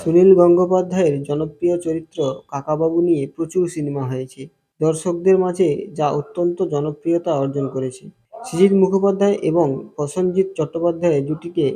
সুনীল গঙ্গোপাধ্যায়ের জনপ্রিয় চরিত্র কাকাবাবু নিয়ে প্রচুর সিনেমা হয়েছে। দর্শকদের মাঝে যা অত্যন্ত জনপ্রিয়তা অর্জন করেছে। সৃজিত মুখোপাধ্যায় এবং প্রসেনজিৎ চট্টোপাধ্যায়ের জুটিকে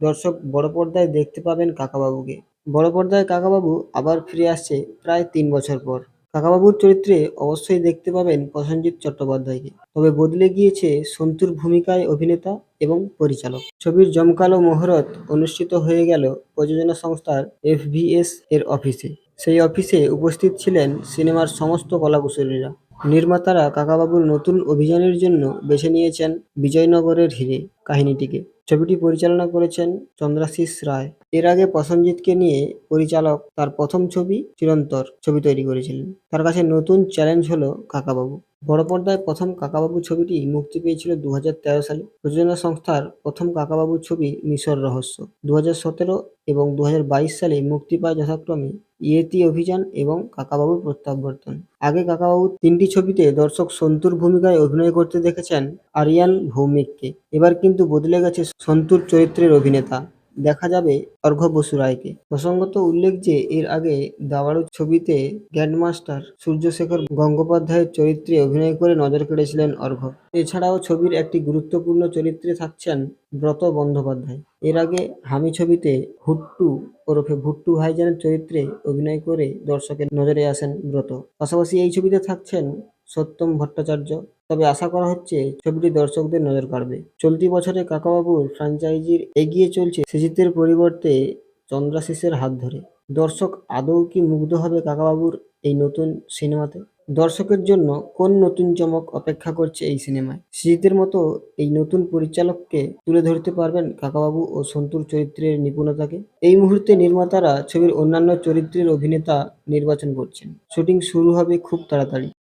দর্শক বড় পর্দায় দেখতে পাবেন কাকাবাবুকে। বড় পর্দায় কাকাবাবু আবার ফিরে আসছে প্রায় তিন বছর পর। কাকাবাবুর চরিত্রে অবশ্যই দেখতে পাবেন প্রসেনজিৎ চট্টোপাধ্যায়কে। তবে বদলে গিয়েছে সন্তুর ভূমিকায় অভিনেতা এবং পরিচালক। ছবির জমকালো মহরত অনুষ্ঠিত হয়ে গেল প্রযোজনা সংস্থার এফভিএস এর অফিসে। সেই অফিসে উপস্থিত ছিলেন সিনেমার সমস্ত কলাকুশলীরা। নির্মাতারা কাকাবাবুর নতুন অভিযানের জন্য বেছে নিয়েছেন বিজয়নগরের হিরে কাহিনীটিকে। ছবিটি পরিচালনা করেছেন চন্দ্রাশিস রায়। এর আগে প্রসেনজিৎকে নিয়ে পরিচালক তার প্রথম ছবি চিরন্তর ছবি তৈরি করেছিলেন। তার কাছে নতুন চ্যালেঞ্জ হলো কাকাবাবু। বড় পর্দায় প্রথম কাকাবাবু ছবিটি মুক্তি পেয়েছিল দু হাজার তেরো সালে। প্রযোজনা সংস্থার প্রথম কাকাবাবু ছবি মিশর রহস্য। দু হাজার সতেরো এবং দু হাজার বাইশ সালে মুক্তি পায় যথাক্রমে ইয়েতি অভিযান এবং কাকাবাবুর প্রত্যাবর্তন। আগে কাকাবাবু তিনটি ছবিতে দর্শক সন্তুর ভূমিকায় অভিনয় করতে দেখেছেন আরিয়ান ভৌমিককে। এবার কিন্তু বদলে গেছে সন্তুর চরিত্রের অভিনেতা। দেখা যাবে অর্ঘ্য বসু রায়কে। প্রসঙ্গত উল্লেখ যে, এর আগে দাবাড়ু ছবিতে গ্র্যান্ডমাস্টার সূর্যশেখর গঙ্গোপাধ্যায়ের চরিত্রে অভিনয় করে নজর কেড়েছিলেন অর্ঘ্য। এছাড়াও ছবির একটি গুরুত্বপূর্ণ চরিত্রে থাকছেন ব্রত বন্দ্যোপাধ্যায়। এর আগে হামি ছবিতে হুট্টু ওরফে ভুট্টু ভাইজানের চরিত্রে অভিনয় করে দর্শকের নজরে আসেন ব্রত। পাশাপাশি এই ছবিতে থাকছেন সত্যম ভট্টাচার্য। তবে আশা করা হচ্ছে ছবিটি দর্শকদের নজর কাড়বে। চলতি বছরে কাকাবাবুর ফ্র্যাঞ্চাইজির এগিয়ে চলছে সৃজিতের পরিবর্তে চন্দ্রাশিসের হাত ধরে। দর্শক আদৌ কি মুগ্ধ হবে কাকাবাবুর এই নতুন সিনেমাতে? দর্শকের জন্য কোন নতুন চমক অপেক্ষা করছে এই সিনেমায়? সৃজিতের মতো এই নতুন পরিচালককে তুলে ধরতে পারবেন কাকাবাবু ও সন্তুর চরিত্রের নিপুণতাকে? এই মুহূর্তে নির্মাতারা ছবির অন্যান্য চরিত্রের অভিনেতা নির্বাচন করছেন। শুটিং শুরু হবে খুব তাড়াতাড়ি।